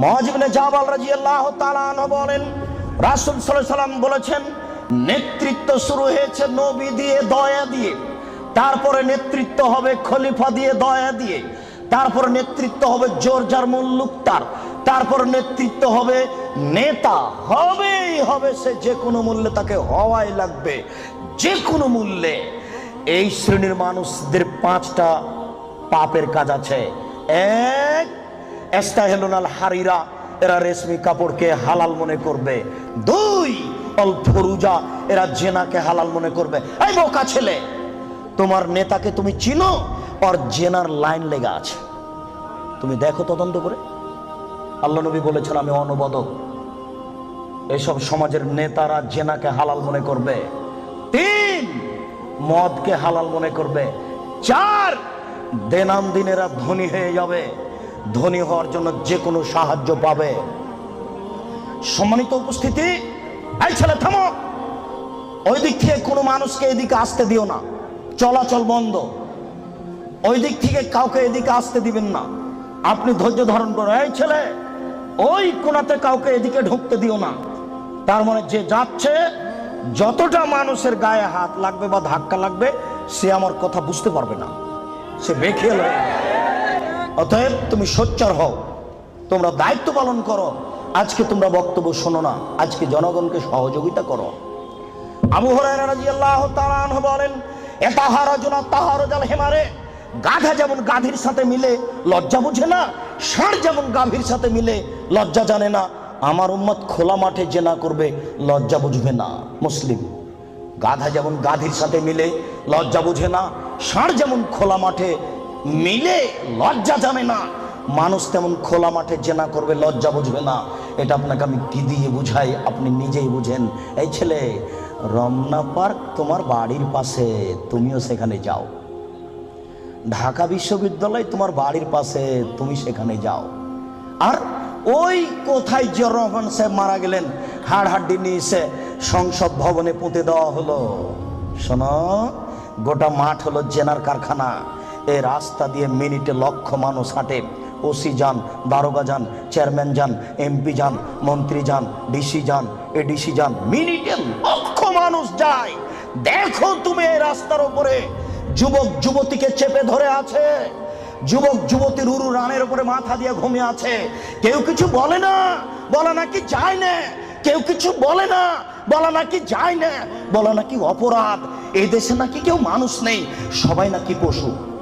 মহাজিবনে জাবাল রাজি আল্লাহ বলেন, রাসুল সাল্লাম বলেছেন, নেতৃত্ব শুরু হয়েছে নবী দিয়ে, দয়া দিয়ে। তারপরে নেতৃত্ব হবে খলিফা দিয়ে, দয়া দিয়ে। তারপর নেতৃত্ব হবে জোরজার মুল্লুক তার। তারপর নেতৃত্ব হবে নেতা। হবেই হবে সে, যে কোনো মূল্যে তাকে হওয়াই লাগবে। যে কোনো মূল্যে। এই শ্রেণির মানুষদের পাঁচটা পাপের কাজ আছে। এক এস্তাহেলুনাল হারিরা, এরা রেশমি কাপড়কে হালাল মনে করবে। দুই অল ফরুজা এরা জেনাকে হালাল মনে করবে। এই বোকা ছেলে, তোমার নেতাকে তুমি চিনো? ওর জেনার লাইন লেগা আছে। তুমি দেখো তদন্ত করে। আল্লাহ নবী বলেছেন, আমি অনবদক। এসব সমাজের নেতারা জেনাকে হালাল মনে করবে। তিন, মদকে হালাল মনে করবে। চার দেনাম দিনেরা ধনী হয়ে যাবে। ধনী হওয়ার জন্য যে কোনো সাহায্য পাবে। সম্মানিত উপস্থিতি, এই ছেলে, থামো। ওই দিক থেকে কোনো মানুষকে এদিকে আসতে দিও না। চলাচল বন্ধ। ওই দিক থেকে কাউকে এদিকে আসতে দিবেন না। আপনি ধৈর্য ধারণ করো এই ছেলে, ওই কোনাতে কাউকে এদিকে ঢুকতে দিও না। তার মানে যে যাচ্ছে, যতটা মানুষের গায়ে হাত লাগবে বা ধাক্কা লাগবে, সে আমার কথা বুঝতে পারবে না। সে বেখেল হয়ে। অতএব তুমি সোচ্চার হও। তোমরা দায়িত্ব পালন করো। আজকে তোমরা বক্তব্য শোনো না। আজকে জনগণকে সহযোগিতা করো। আবু বলেন গাধা যেমন গাধীর সাথে মিলে, লজ্জা বুঝে না। ষাঁড় যেমন গাভীর সাথে মিলে, লজ্জা জানে না। আমার উম্মত খোলা মাঠে জেনা করবে, লজ্জা বুঝবে না। মুসলিম, গাধা যেমন গাধীর সাথে মিলে, লজ্জা বুঝে না। ষাঁড় যেমন খোলা মাঠে মিলে লজ্জা জানে না। মানুষ তেমন খোলা মাঠে জেনা করবে, লজ্জা বুঝবে না। এটা আপনাকে আমি কি দিয়ে বুঝাই? আপনি নিজেই বুঝেন। এই ছেলে, রমনা পার্ক তোমার বাড়ির পাশে, তুমিও সেখানে যাও। ঢাকা বিশ্ববিদ্যালয় তোমার বাড়ির পাশে, তুমি সেখানে যাও। আর ওই কোথায় জিয়া রহমান সাহেব মারা গেলেন হাড় হাড্ডি নিয়ে এসে সংসদ ভবনে পুঁতে দেওয়া হলো। শোনো, গোটা মাঠ হলো জেনার কারখানা। এই রাস্তা দিয়ে মিনিটে লক্ষ মানুষ হাঁটে। ওসি যান, দারোগা যান, চেয়ারম্যান যান, এমপি যান, মন্ত্রী যান, ডিসি যান, এডিসি যান, মিনিটে লক্ষ মানুষ যায়। দেখো তুমি এই রাস্তার উপরে। যুবক, যুবতীকে চেপে ধরে আছে। যুবক যুবতীর উরু রানের উপরে মাথা দিয়ে ঘুমিয়ে আছে। কেউ কিছু বলে না, বলা নাকি যায় না। কেউ কিছু বলে না, বলা নাকি যায় না, বলা নাকি অপরাধ। এই দেশে নাকি কেউ মানুষ নেই, সবাই নাকি পশু।